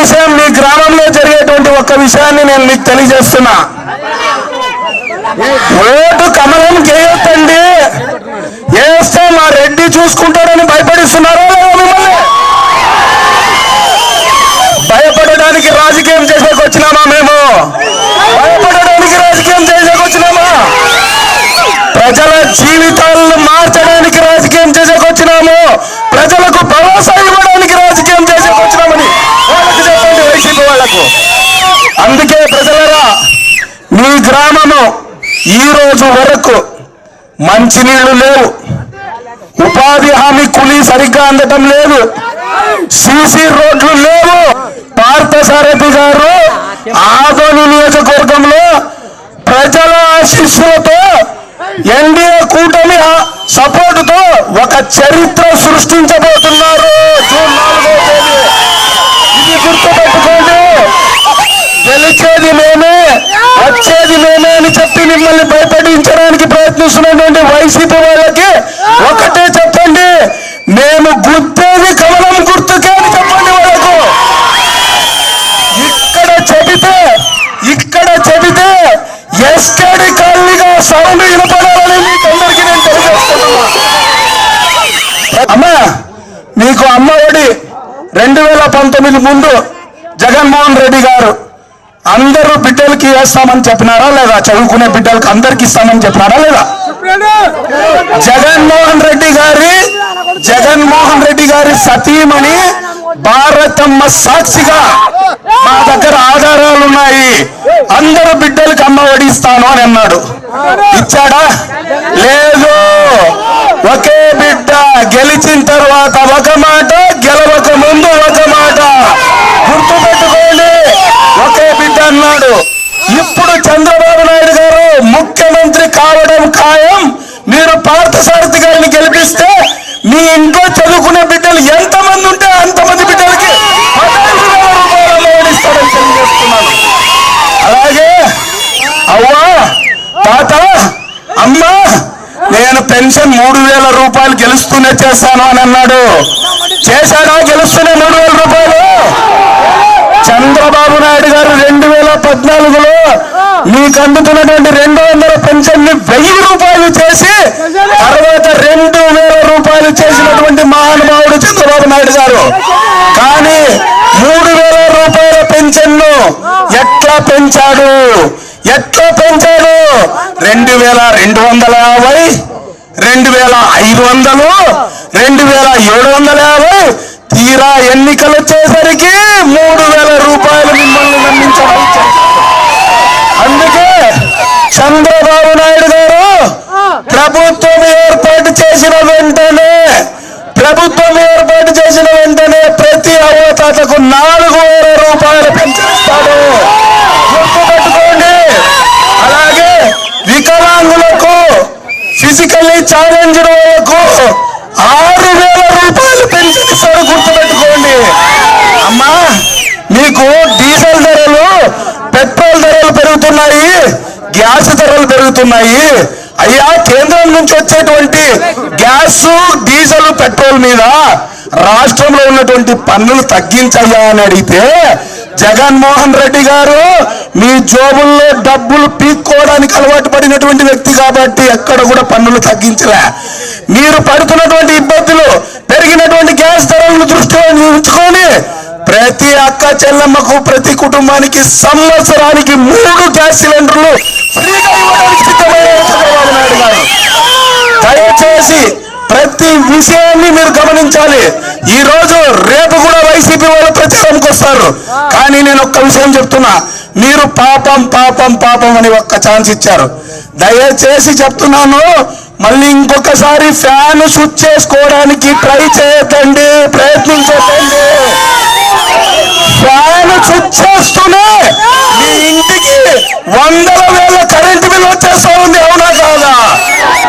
విషయం మీ గ్రామంలో జరిగేటువంటి ఒక విషయాన్ని నేను మీకు తెలియజేస్తున్నా. ఓటు కమలం చేయొద్దండి. మీ గ్రామము ఈ రోజు వరకు మంచినీళ్ళు లేవు. ఉపాధి హామీ కూలీ సరిగ్గా అందటం లేదు. సీసీ రోడ్లు లేవు. పార్థసారథి గారు ఆదోని నియోజకవర్గంలో ప్రజల ఆశీస్సులతో ఎన్డీఏ కూటమి సపోర్టుతో ఒక చరిత్ర సృష్టించబోతున్నారు. జూన్ నాలుగో తేదీ. ఇది గుర్తుపెట్టుకోండి. గెలిచేది మేమే. వచ్చేది మేమే అని చెప్పి మిమ్మల్ని భయపడించడానికి ప్రయత్నిస్తున్నటువంటి వైసీపీ వాళ్ళకి ఒకటే చెప్పండి మేము గుర్తేది కమలం గుర్తుకే అని చెప్పండి వాళ్ళకు. ఇక్కడ చెబితే ఇక్కడ చెబితే ఎస్కేడి కాలనీగా సౌండ్ వినపడాలని మీకు అందరికీ నేను తెలియజేస్తున్నాను. అమ్మా మీకు అమ్మఒడి రెండు వేల పంతొమ్మిది ముందు జగన్మోహన్ రెడ్డి గారు అందరూ బిడ్డలకి వేస్తామని చెప్పినారా లేదా? చదువుకునే బిడ్డలకి అందరికి ఇస్తామని చెప్పినారా లేదా? జగన్మోహన్ రెడ్డి గారి జగన్మోహన్ రెడ్డి గారి సతీమణి భారతమ్మ సాక్షిగా మా దగ్గర ఆధారాలు ఉన్నాయి. అందరు బిడ్డలకి అమ్మ వడిస్తాను అని అన్నాడు. ఇచ్చాడా? లేదు. ఒకే బిడ్డ గెలిచి తర్వాత ఒక మాట గెలవక ముందు ఒక మాట గుర్తు పెట్టుకోండి ఒకే బిడ్డ అన్నాడు ఇప్పుడు చంద్రబాబు నాయుడు గారు ముఖ్యమంత్రి కావడం ఖాయం. మీరు పార్థసారథి గారిని గెలిపిస్తే మీ ఇంట్లో చదువుకునే బిడ్డలు ఎంతమంది ఉంటే అంతమంది బిడ్డలకి అలాగే అవ్వా తాత అమ్మా నేను పెన్షన్ మూడు వేల రూపాయలు గెలుస్తూనే చేస్తాను అని అన్నాడు. చేశాడా గెలుస్తూనే మూడు వేల రూపాయలు చంద్రబాబు నాయుడు గారు రెండు వేల పద్నాలుగులో మీకు అందుతున్నటువంటి రెండు వందల పెన్షన్ని వెయ్యి రూపాయలు చేసి తర్వాత రెండు వేల రూపాయలు చేసినటువంటి మహానుభావుడు చంద్రబాబు నాయుడు గారు. కానీ మూడు వేల రూపాయల పెన్షన్ను ఎట్లా పెంచాడు? ఎట్లా పెంచాడు? రెండు వేల రెండు వందల యాభై రెండు వేల ఐదు వందలు రెండు వేల ఏడు వందల యాభై తీరా ఎన్నికలు వచ్చేసరికి మూడు వేల రూపాయలు మిమ్మల్ని నమ్మించడం అందుకే చంద్రబాబు నాయుడు గారు ప్రభుత్వం ఏర్పాటు చేసిన వెంటనే ప్రభుత్వం ఏర్పాటు చేసిన వెంటనే ప్రతి అవతాతకు నాలుగు వేల రూపాయలు పెంచేస్తాడు. గుర్తుపెట్టుకోండి. అలాగే వికలాంగులకు ఫిజికల్లీ ఛాలెంజ్ వాళ్ళకు ఆరు వేల రూపాయలు ఇస్తాడు గుర్తుపెట్టుకోండి. అమ్మా మీకు డీజిల్ ధరలు పెట్రోల్ ధరలు పెరుగుతున్నాయి గ్యాస్ ధరలు పెరుగుతున్నాయి అయ్యా కేంద్రం నుంచి వచ్చేటువంటి గ్యాస్ డీజిల్ పెట్రోల్ మీద రాష్ట్రంలో ఉన్నటువంటి పన్నులు తగ్గించయ్యా అని అడిగితే జగన్మోహన్ రెడ్డి గారు మీ జోబుల్లో డబ్బులు పీక్కోవడానికి అలవాటు పడినటువంటి వ్యక్తి కాబట్టి ఎక్కడ కూడా పన్నులు తగ్గించలే. మీరు పడుతున్నటువంటి ఇబ్బందులు ప్రతి అక్క చెల్లమ్మకు ప్రతి కుటుంబానికి సంవత్సరానికి మూడు గ్యాస్ సిలిండర్లు ఫ్రీగా ఇవ్వడానికి చంద్రబాబు నాయుడు గారు. దయచేసి ప్రతి విషయాన్ని మీరు గమనించాలి. ఈ రోజు రేపు కూడా వైసీపీ వాళ్ళు ప్రచారంకి వస్తారు. కానీ నేను ఒక్క విషయం చెప్తున్నా. మీరు పాపం పాపం పాపం అని ఒక్క ఛాన్స్ ఇచ్చారు. దయచేసి చెప్తున్నాను మళ్ళీ ఇంకొకసారి ఫ్యాన్ స్విచ్ చేసుకోవడానికి ట్రై చేయకండి ప్రయత్నించకండి. ఫ్యాన్ స్విచ్ చేస్తూనే మీ ఇంటికి వందల వేల కరెంటు బిల్ వచ్చేస్తా ఉంది అవునా